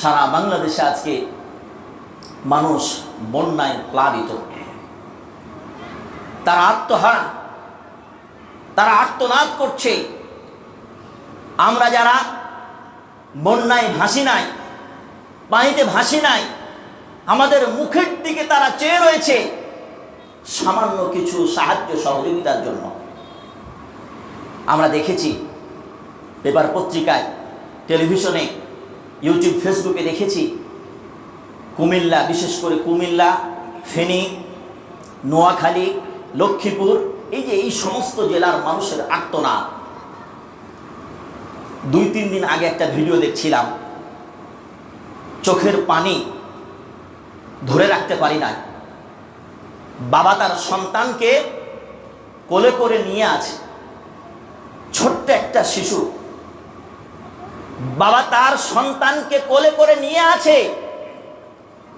সারা বাংলাদেশে আজকে মানুষ বন্যায় প্লাবিত। তারা আত্মহারা, তারা আত্মনাদ করছে। আমরা যারা বন্যায় ভাসি নাই, পানিতে ভাসি নাই, আমাদের মুখের দিকে তারা চেয়ে রয়েছে সামান্য কিছু সাহায্য সহযোগিতার জন্য। আমরা দেখেছি, পেপার পত্রিকায়, টেলিভিশনে ইউটিউব ফেসবুকে দেখেছি, কুমিল্লা, বিশেষ করে কুমিল্লা, ফেনী, নোয়াখালী, লক্ষ্মীপুর, এই যে এই সমস্ত জেলার মানুষের আত্মনাদ দুই, তিন দিন আগে একটা ভিডিও দেখছিলাম, চোখের পানি ধরে রাখতে পারি না বাবা তার সন্তানকে কোলে করে নিয়ে আছে, ছোট্ট একটা শিশু বাবা তার সন্তানকে কোলে করে নিয়ে আছে।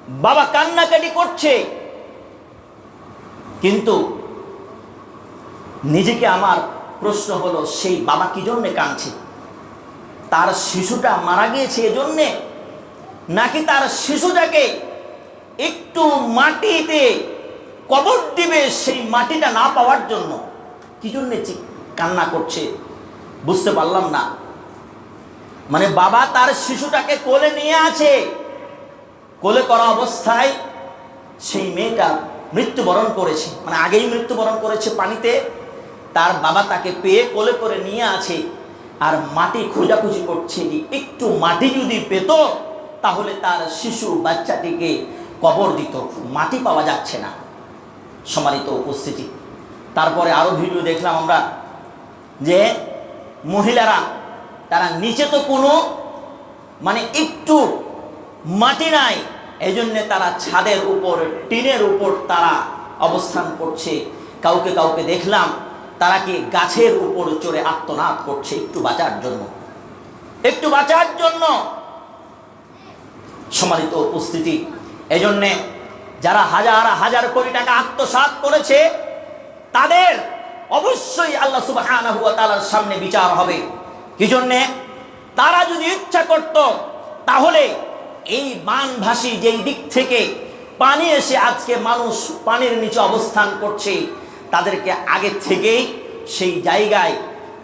বাবা কান্নাকাটি করছে। কিন্তু নিজেকে আমার প্রশ্ন হলো, সেই বাবা কি জন্যে কাঁদছে? তার শিশুটা মারা গিয়েছে এজন্যে? নাকি তার শিশুটাকে একটু মাটিতে কবর দিবে সেই মাটিটা না পাওয়ার জন্য? কি জন্যে কান্না করছে? বুঝতে পারলাম না। মানে বাবা তার শিশুটাকে কোলে নিয়ে আছে। কোলে করা অবস্থায় সেই মেয়েটা মৃত্যুবরণ করেছে। মানে আগেই মৃত্যুবরণ করেছে পানিতে। তার বাবা তাকে পেয়ে কোলে করে নিয়ে আছে আর মাটি খোঁজাখুঁজি করছে একটু মাটি যদি পেত, তাহলে তার শিশু বাচ্চাটিকে কবর দিত। মাটি পাওয়া যাচ্ছে না। সম্মানিত উপস্থিতি। তারপরে আরও ভিডিও দেখলাম আমরা যে মহিলারা তারা নিচে তো কোনো মানে একটু মাটি নাই এই জন্যে তারা ছাদের উপর, টিনের উপর তারা অবস্থান করছে। কাউকে কাউকে দেখলাম, তারা কি গাছের উপর চড়ে আত্মনাদ করছে একটু বাঁচার জন্য। একটু বাঁচার জন্য। সম্মানিত উপস্থিতি এই জন্যে যারা হাজার হাজার কোটি টাকা আত্মসাৎ করেছে, তাদের অবশ্যই আল্লাহ তাআলার সামনে বিচার হবে। কি জন্যে তারা যদি ইচ্ছা করত, তাহলে এই বানভাসী যেই দিক থেকে পানি এসে আজকে মানুষ পানির নিচে অবস্থান করছে, তাদেরকে আগে থেকেই সেই জায়গায়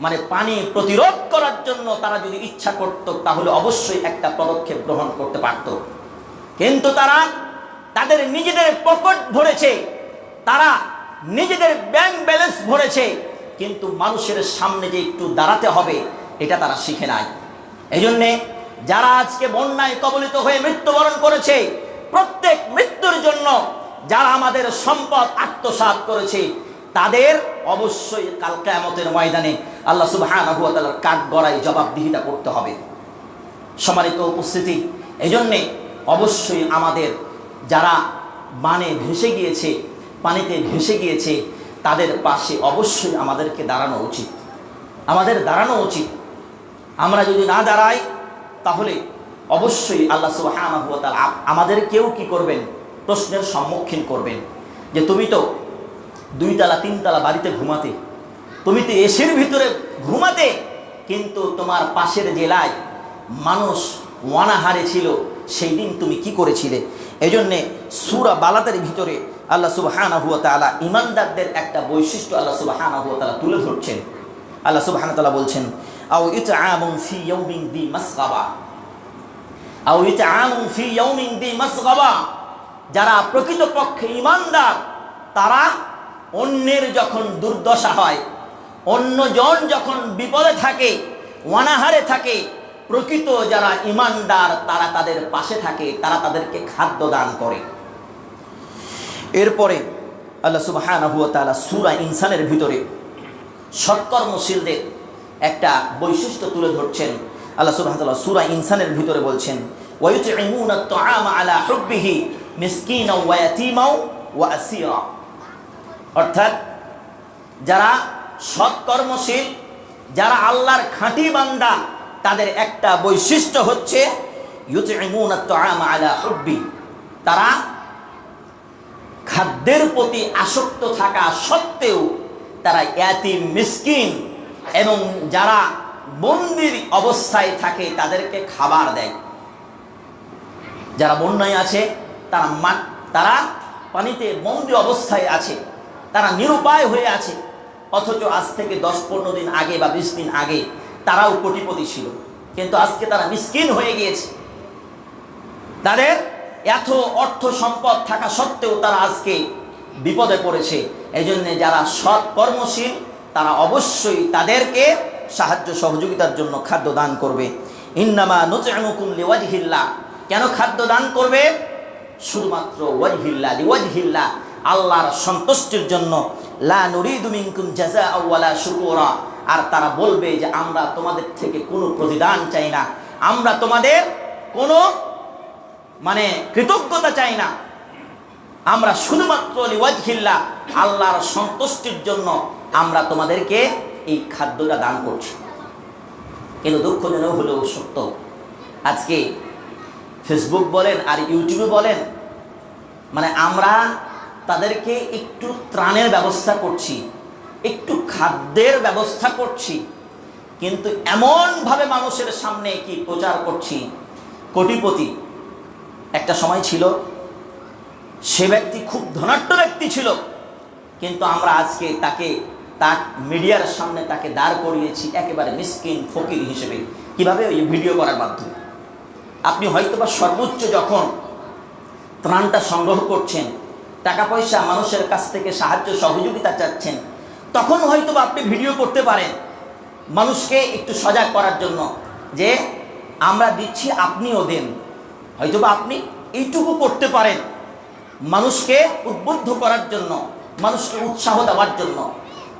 মানে পানি প্রতিরোধ করার জন্য তারা যদি ইচ্ছা করত, তাহলে অবশ্যই একটা পদক্ষেপ গ্রহণ করতে পারত। কিন্তু তারা তাদের নিজেদের পকেট ভরেছে, তারা নিজেদের ব্যাংক ব্যালেন্স ভরেছে, কিন্তু মানুষের সামনে যে একটু দাঁড়াতে হবে এটা তারা শিখে নাই। এই জন্যে যারা আজকে বন্যায় কবলিত হয়ে মৃত্যুবরণ করেছে, প্রত্যেক মৃত্যুর জন্য যারা আমাদের সম্পদ আত্মসাৎ করেছে, তাদের অবশ্যই কাল কেয়ামতের ময়দানে আল্লাহ তাআলার কাঠ গড়াই জবাবদিহিতা করতে হবে। সম্মানিত উপস্থিতি এই জন্যে অবশ্যই আমাদের যারা বানে ভেসে গিয়েছে, পানিতে ভেসে গিয়েছে, তাদের পাশে অবশ্যই আমাদেরকে দাঁড়ানো উচিত। আমাদের দাঁড়ানো উচিত। আমরা যদি না দাঁড়াই, তাহলে অবশ্যই আল্লাহ তাআলা আমাদের কেউ কি করবেন? প্রশ্নের সম্মুখীন করবেন। যে তুমি তো দুইতলা, তিনতলা বাড়িতে ঘুমাতে, তুমি তো এসির ভিতরে ঘুমাতে, কিন্তু তোমার পাশের জেলায় মানুষ ওয়ানাহারে ছিল, সেই দিন তুমি কি করেছিলে? এই জন্যে সুরা বালাতের ভিতরে আল্লাহ সুবহানাহু ওয়া তাআলা ইমানদারদের একটা বৈশিষ্ট্য আল্লাহ সুবহানাহু ওয়া তাআলা তুলে ধরছেন। আল্লাহ সুবহানাহু ওয়া তাআলা বলছেন আও ইতআমুন ফি ইয়াউমিন দি মাসগাবা আও ইতআমুন ফি ইয়াউমিন দি মাসগাবা যারা প্রকৃতপক্ষে ইমানদার, তারা অন্যের যখন দুর্দশা হয়, অন্যজন যখন বিপদে থাকে, অনাহারে থাকে, প্রকৃত যারা ইমানদার, তারা তাদের পাশে থাকে, তারা তাদেরকে খাদ্য দান করে। এরপরে আল্লাহ তাআলা সূরা ইনসানের ভিতরে সৎকর্মশীলদের একটা বৈশিষ্ট্য তুলে ধরছেন। আল্লাহ তাআলা সূরা ইনসানের ভিতরে বলছেন অর্থাৎ, যারা সৎকর্মশীল, যারা আল্লাহর খাঁটি বান্দা, তাদের একটা বৈশিষ্ট্য হচ্ছে তারা খাদ্যের প্রতি আসক্ত থাকা সত্ত্বেও তারা ইয়াতিম মিসকিন। এবং যারা বন্দির অবস্থায় থাকে, তাদেরকে খাবার দেয়। যারা বন্যায় আছে, তারা মা, তারা পানিতে বন্দি অবস্থায় আছে। তারা নিরুপায় হয়ে আছে। অথচ আজ থেকে দশ পনেরো দিন আগে বা বিশ দিন আগে তারাও কোটিপতি ছিল। কিন্তু আজকে তারা মিসকিন হয়ে গিয়েছে। তাদের এত অর্থ সম্পদ থাকা সত্ত্বেও তারা আজকে বিপদে পড়েছে। এই জন্য যারা সৎ কর্মশীল তারা অবশ্যই তাদেরকে সাহায্য সহযোগিতার জন্য খাদ্য দান করবে। ইন্নামা লিওয়াজহিল্লাহ। কেন খাদ্য দান করবে? শুধুমাত্র ওয়াজহিল্লা লিওয়াজহিল্লা আল্লাহর সন্তুষ্টির জন্য। লা আর তারা বলবে যে, আমরা তোমাদের থেকে কোনো প্রতিদান চাই না। আমরা তোমাদের কোনো মানে কৃতজ্ঞতা চাই না। আমরা শুধুমাত্র আল্লাহর সন্তুষ্টির জন্য আমরা তোমাদেরকে এই খাদ্যটা দান করছি। কিন্তু দুঃখজনক হলেও সত্য, আজকে ফেসবুক বলেন আর ইউটিউবে বলেন মানে আমরা তাদেরকে একটু ত্রাণের ব্যবস্থা করছি, একটু খাদ্যের ব্যবস্থা করছি, কিন্তু এমনভাবে মানুষের সামনে কি প্রচার করছি? কোটিপতি, একটা সময় ছিল, সে ব্যক্তি খুব ধনাঢ্য ব্যক্তি ছিল, কিন্তু আমরা আজকে তাকে তার মিডিয়ার সামনে তাকে দাঁড় করিয়েছি একেবারে মিসকিন ফকির হিসেবে। কীভাবে ওই ভিডিও করার মাধ্যমে? আপনি হয়তোবা সর্বোচ্চ যখন ত্রাণটা সংগ্রহ করছেন টাকা পয়সা মানুষের কাছ থেকে সাহায্য সহযোগিতা চাচ্ছেন, তখন হয়তোবা আপনি ভিডিও করতে পারেন মানুষকে একটু সজাগ করার জন্য যে, আমরা দিচ্ছি, আপনিও দেন। হয়তোবা আপনি এইটুকু করতে পারেন মানুষকে উদ্বুদ্ধ করার জন্য, মানুষকে উৎসাহ দেওয়ার জন্য।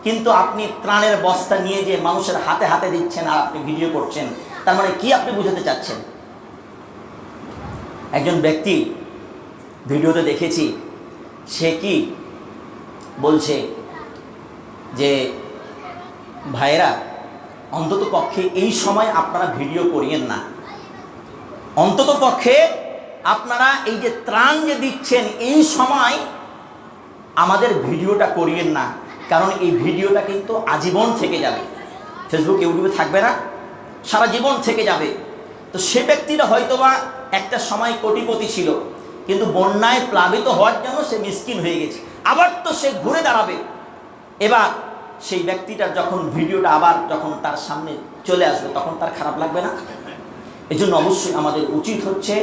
কিন্তু আপনি ত্রাণের বস্তা নিয়ে যে মানুষের হাতে হাতে দিচ্ছেন আর আপনি ভিডিও করছেন, তার মানে কি আপনি বুঝাতে চাচ্ছেন? একজন ব্যক্তি ভিডিওতে দেখেছি, সে কি বলছে যে, ভাইয়েরা, অন্তত পক্ষে এই সময় আপনারা ভিডিও করিয়েন না। অন্তত পক্ষে আপনারা এই যে ত্রাণ যে দিচ্ছেন, এই সময় আমাদের ভিডিওটা করিয়েন না। কারণ এই ভিডিওটা কিন্তু আজীবন থেকে যাবে। ফেসবুক ইউটিউবে থাকবে না, সারা জীবন থেকে যাবে। তো সে ব্যক্তিটা হয়তোবা একটা সময় কোটিপতি ছিল, কিন্তু বন্যায় প্লাবিত হওয়ার জন্য সে মিসকিন হয়ে গেছে। আবার তো সে ঘুরে দাঁড়াবে। এবার সেই ব্যক্তিটার যখন ভিডিওটা আবার যখন তার সামনে চলে আসবে, তখন তার খারাপ লাগবে না? এই জন্য অবশ্যই আমাদের উচিত হচ্ছে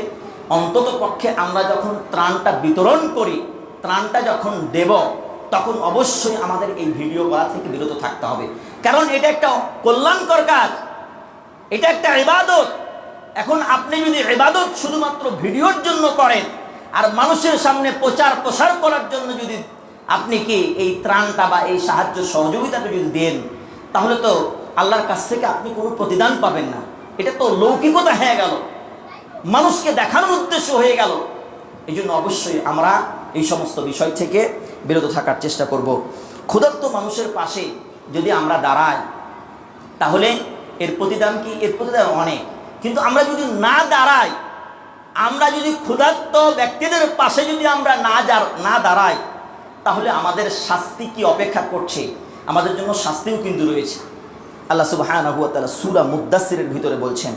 অন্তত পক্ষে আমরা যখন ত্রাণটা বিতরণ করি, ত্রাণটা যখন দেব তখন অবশ্যই আমাদের এই ভিডিও করা থেকে বিরত থাকতে হবে। কারণ এটা একটা কল্যাণকর কাজ। এটা একটা ইবাদত। এখন আপনি যদি ইবাদত শুধুমাত্র ভিডিওর জন্য করেন, আর মানুষের সামনে প্রচার প্রসার করার জন্য যদি আপনি কি এই ত্রাণটা বা এই সাহায্য সহযোগিতাটা যদি দেন, তাহলে তো আল্লাহর কাছ থেকে আপনি কোনো প্রতিদান পাবেন না। এটা তো লৌকিকতা হয়ে গেল। মানুষকে দেখানোর উদ্দেশ্য হয়ে গেল। এই জন্য অবশ্যই আমরা এই সমস্ত বিষয় থেকে বিরত থাকার চেষ্টা করব। ক্ষুধার্ত মানুষের পাশে যদি আমরা দাঁড়াই, তাহলে এর প্রতিদান কি? এর প্রতিদান অনেক। কিন্তু আমরা যদি না দাঁড়াই, আমরা যদি ক্ষুধার্ত ব্যক্তিদের পাশে যদি আমরা না না দাঁড়াই, তাহলে আমাদের শাস্তি কি অপেক্ষা করছে? আমাদের জন্য শাস্তিও কিন্তু রয়েছে। আল্লাহ সুবাহ সুরা মুদাসিরের ভিতরে বলছেন,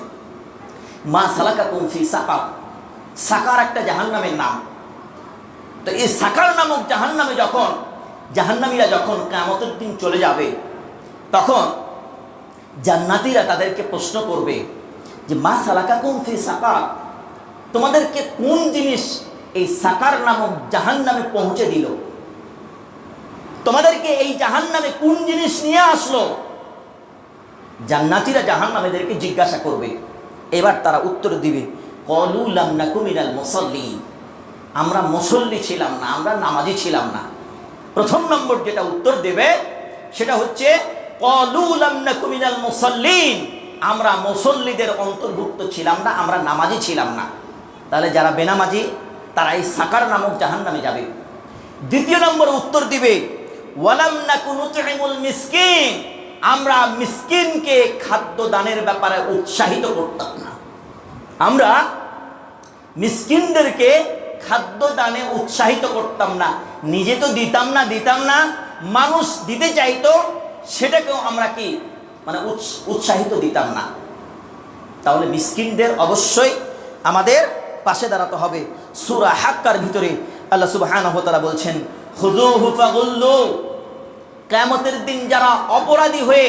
মা সালাকা কুমফি সাকার। সাকার একটা জাহান্নামের নাম। তো এই সাকার নামক জাহান্নামে যখন, জাহান্নামীরা যখন কামতের দিন চলে যাবে, তখন জান্নাতিরা তাদেরকে প্রশ্ন করবে যে, মা সালাকা কুমফি সাকার, তোমাদেরকে কোন জিনিস এই সাকার নামক জাহান নামে পৌঁছে দিল? তোমাদেরকে এই জাহান নামে কোন জিনিস নিয়ে আসলো? জান্নাতিরা জাহান নামেদেরকে জিজ্ঞাসা করবে। এবার তারা উত্তর দিবে কলুলাম নাকুমিনাল মুসল্লি। আমরা মুসল্লি ছিলাম না, আমরা নামাজি ছিলাম না। প্রথম নম্বর যেটা উত্তর দেবে, সেটা হচ্ছে মুসল্লিন। আমরা মুসল্লিদের অন্তর্ভুক্ত ছিলাম না, আমরা নামাজি ছিলাম না। তাহলে যারা বেনামাজি তারা এই সাকার নামক জাহান নামে যাবে। দ্বিতীয় নম্বর উত্তর দিবে, ওয়ালাম মিসকিন। আমরা মিসকিনকে খাদ্য দানের ব্যাপারে উৎসাহিত করতাম না। আমরা মিসকিনদেরকে খাদ্য দানে উৎসাহিত করতাম না। নিজে তো দিতাম না দিতাম না, মানুষ দিতে চাইতো, সেটাকেও আমরা কি মানে উৎসাহিত দিতাম না। তাহলে মিসকিনদের অবশ্যই আমাদের পাশে দাঁড়াতে হবে। সুরা হাক্কার ভিতরে আল্লাহ ওয়া তাআলা বলছেন, খুযুহু ফাগুল্লু কিয়ামতের দিন যারা অপরাধী হয়ে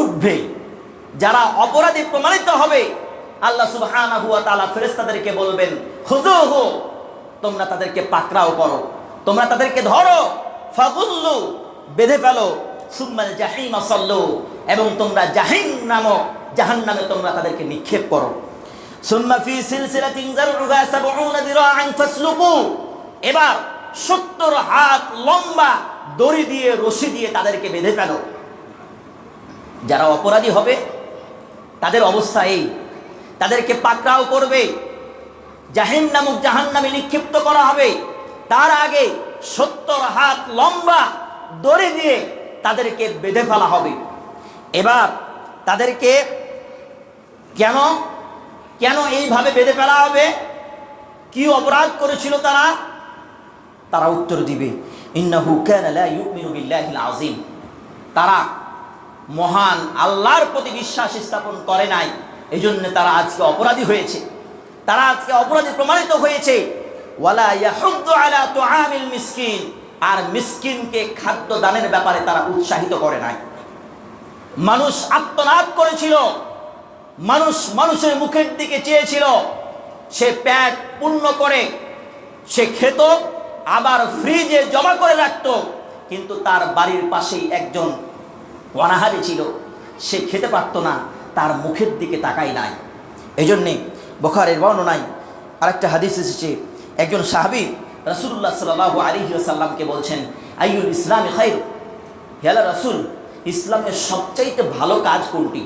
উঠবে, যারা অপরাধী প্রমাণিত হবে আল্লাহ সুবহানাহু ওয়া তাআলা ফেরেশতাদেরকে বলবেন খুযুহু তোমরা তাদেরকে পাকড়াও করো, তোমরা তাদেরকে ধরো, ফাগুল্লু, বেঁধে ফেলো, সুম্মাল জাহিম সাল্লু, এবং তোমরা জাহিম নামক জাহান্নামে তোমরা তাদেরকে নিক্ষেপ করো। সুম্মা ফি সিলসিলাতিন যারউহা 70 দিরাআন ফাসলুকু, এবার 70 হাত লম্বা দড়ি দিয়ে, রশি দিয়ে তাদেরকে বেঁধে ফেলো। যারা অপরাধী হবে, তাদের অবস্থা এই তাদেরকে পাকড়াও করবে। জাহিন নামক জাহান নামে নিক্ষিপ্ত করা হবে। তার আগে সত্তর হাত লম্বা দড়ি দিয়ে তাদেরকে বেঁধে ফেলা হবে। এবার তাদেরকে কেন কেন এইভাবে বেঁধে ফেলা হবে? কি অপরাধ করেছিল তারা? তারা উত্তর দিবে তারা মহান আল্লাহর প্রতি বিশ্বাস স্থাপন করে নাই। এজন্য তারা আজকে অপরাধী হয়েছে। তারা আজকে অপরাধী প্রমাণিত হয়েছে। আর মিসকিনকে খাদ্য দানের ব্যাপারে তারা উৎসাহিত করে নাই। মানুষ আত্মনাদ করেছিল। মানুষ মানুষের মুখের দিকে চেয়েছিল। সে প্যাট পূর্ণ করে, সে খেত, আবার ফ্রিজে জমা করে রাখত। কিন্তু তার বাড়ির পাশেই একজন অনাহারি ছিল। সে খেতে পারতো না। তার মুখের দিকে তাকাই নাই। এই জন্যে বখারের বর্ণনায় আরেকটা হাদিস এসেছে। একজন সাহাবি রাসুল্লাহ সাল্লাহ আলী সাল্লামকে বলছেন আইউল ইসলাম খাইর হেলা রসুল, ইসলামের সবচাইতে ভালো কাজ কোনটি?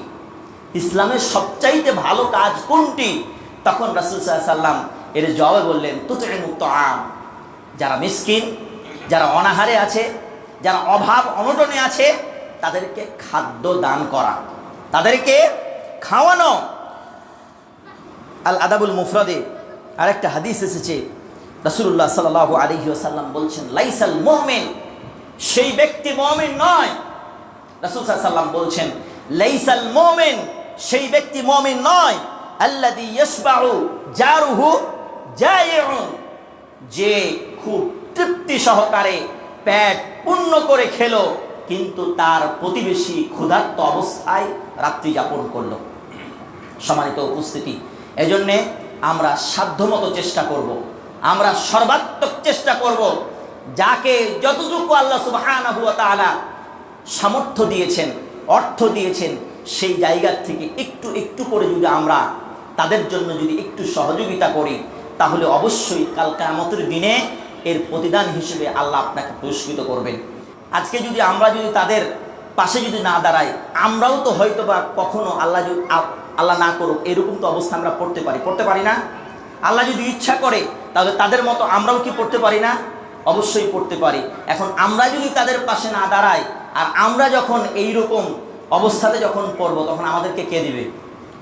ইসলামের সবচাইতে ভালো কাজ কোনটি? তখন রাসুল সাল্লাম এর জবাবে বললেন তুতে মুক্ত আম যারা মিসকিন, যারা অনাহারে আছে, যারা অভাব অনটনে আছে, তাদেরকে খাদ্য দান করা। তাদেরকে খাওয়ানো। আল আদাবুল মুফরদে আরেকটা হাদিস এসেছে। রাসুল্লাহ সাল আলহি আসাল্লাম বলছেন, লাইসাল মোমেন, সেই ব্যক্তি মমিন নয়। রাসুল সাল্লাম বলছেন, লাইসাল মোমেন, সেই ব্যক্তি মমিন নয়। আল্লাদি ইয়সবাহু জারুহু জায়ুন যে খুব তৃপ্তি সহকারে পেট পূর্ণ করে খেলো, কিন্তু তার প্রতিবেশী ক্ষুধার্ত অবস্থায় রাত্রি যাপন করল। সম্মানিত উপস্থিতি। এজন্যে আমরা সাধ্যমতো চেষ্টা করব। আমরা সর্বাত্মক চেষ্টা করব যাকে যতটুকু আল্লাহ তাআলা সামর্থ্য দিয়েছেন, অর্থ দিয়েছেন, সেই জায়গার থেকে একটু একটু করে যদি আমরা তাদের জন্য যদি একটু সহযোগিতা করি, তাহলে অবশ্যই কাল কামতের দিনে এর প্রতিদান হিসেবে আল্লাহ আপনাকে পুরস্কৃত করবেন। আজকে যদি আমরা যদি তাদের পাশে যদি না দাঁড়াই আমরাও তো হয়তো বা কখনো আল্লাহ যদি আল্লাহ না করুক, এরকম তো অবস্থা আমরা পড়তে পারি। পড়তে পারি না? আল্লাহ যদি ইচ্ছা করে, তাহলে তাদের মতো আমরাও কি পড়তে পারি না? অবশ্যই পড়তে পারি। এখন আমরা যদি তাদের পাশে না দাঁড়াই, আর আমরা যখন এই রকম অবস্থাতে যখন পড়ব, তখন আমাদেরকে কে দিবে?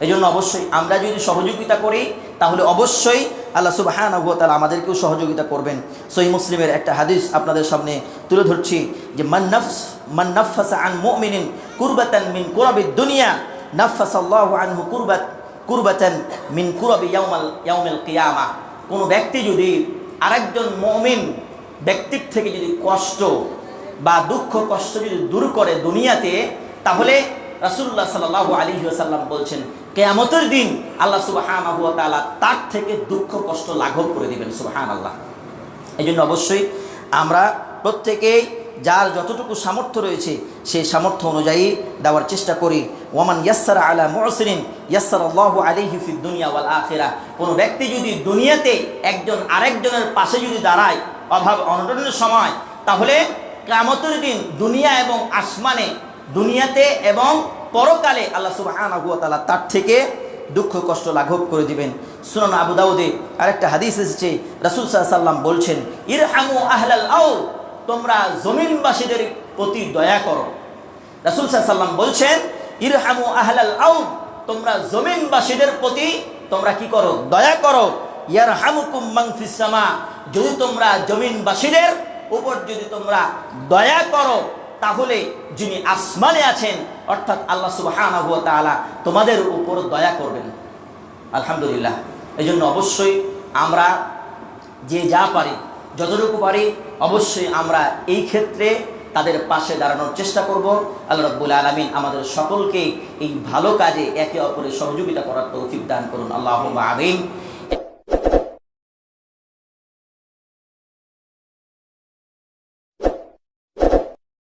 এই জন্য অবশ্যই আমরা যদি সহযোগিতা করি, তাহলে অবশ্যই আল্লাহ সুবাহান তালা আমাদেরকেও সহযোগিতা করবেন। সই মুসলিমের একটা হাদিস আপনাদের সামনে তুলে ধরছি যে মান্নাফস মান্নাফাসা আন মুমিনিন কুরবাতান মিন কুরাবিদ দুনিয়া, নাফাসাল্লাহু আনহু কুরবাত, কুরবাতান মিন কুরাবি ইয়াউমাল, ইয়াউমিল কিয়ামা। কোনো ব্যক্তি যদি আরেকজন মুমিন ব্যক্তির থেকে যদি কষ্ট বা দুঃখ, কষ্ট যদি দূর করে দুনিয়াতে, তাহলে রাসুল্লাহ সাল্লাহ আলী সাল্লাম বলছেন, কেয়ামতের দিন আল্লাহ সুবাহান তালা তার থেকে দুঃখ, কষ্ট লাঘব করে দিবেন সুবাহান আল্লাহ এই জন্য অবশ্যই আমরা প্রত্যেকেই যার যতটুকু সামর্থ্য রয়েছে, সেই সামর্থ্য অনুযায়ী দেওয়ার চেষ্টা করি। ওয়ামান ইয়াসার আলা মহসিন ইয়াসার আল্লাহ ফি দুনিয়া ওয়াল আখেরা কোনো ব্যক্তি যদি দুনিয়াতে একজন আরেকজনের পাশে যদি দাঁড়ায়, অভাব, অনটনের সময়, তাহলে কামতের দিন দুনিয়া এবং আসমানে দুনিয়াতে এবং পরকালে আল্লাহ সুবাহ তার থেকে দুঃখ, কষ্ট লাঘব করে দিবেন। সুনান আবু দাউদে আরেকটা হাদিস এসেছে, রাসুল সাল্লাম বলছেন, ইরহামু আহলাল আউ তোমরা জমিনবাসীদের প্রতি দয়া করো। রাসুল সাল্লাম বলছেন, ইরহামু আহলাল আউ তোমরা জমিনবাসীদের প্রতি তোমরা কি করো? দয়া করো। ইয়ার হামুকুম মাংফিসামা যদি তোমরা জমিনবাসীদের উপর যদি তোমরা দয়া করো তাহলে যিনি আসমানে আছেন, অর্থাৎ আল্লাহ সুবাহ তোমাদের উপর দয়া করবেন। আলহামদুলিল্লাহ। এই জন্য অবশ্যই আমরা যে যা পারি, যতটুকু পারি, অবশ্যই আমরা এই ক্ষেত্রে তাদের পাশে দাঁড়ানোর চেষ্টা করব। আল্লাহ রব্বুল আলমিন আমাদের সকলকে এই ভালো কাজে একে অপরের সহযোগিতা করার তৌফিক দান করুন। আল্লাহ আমিন।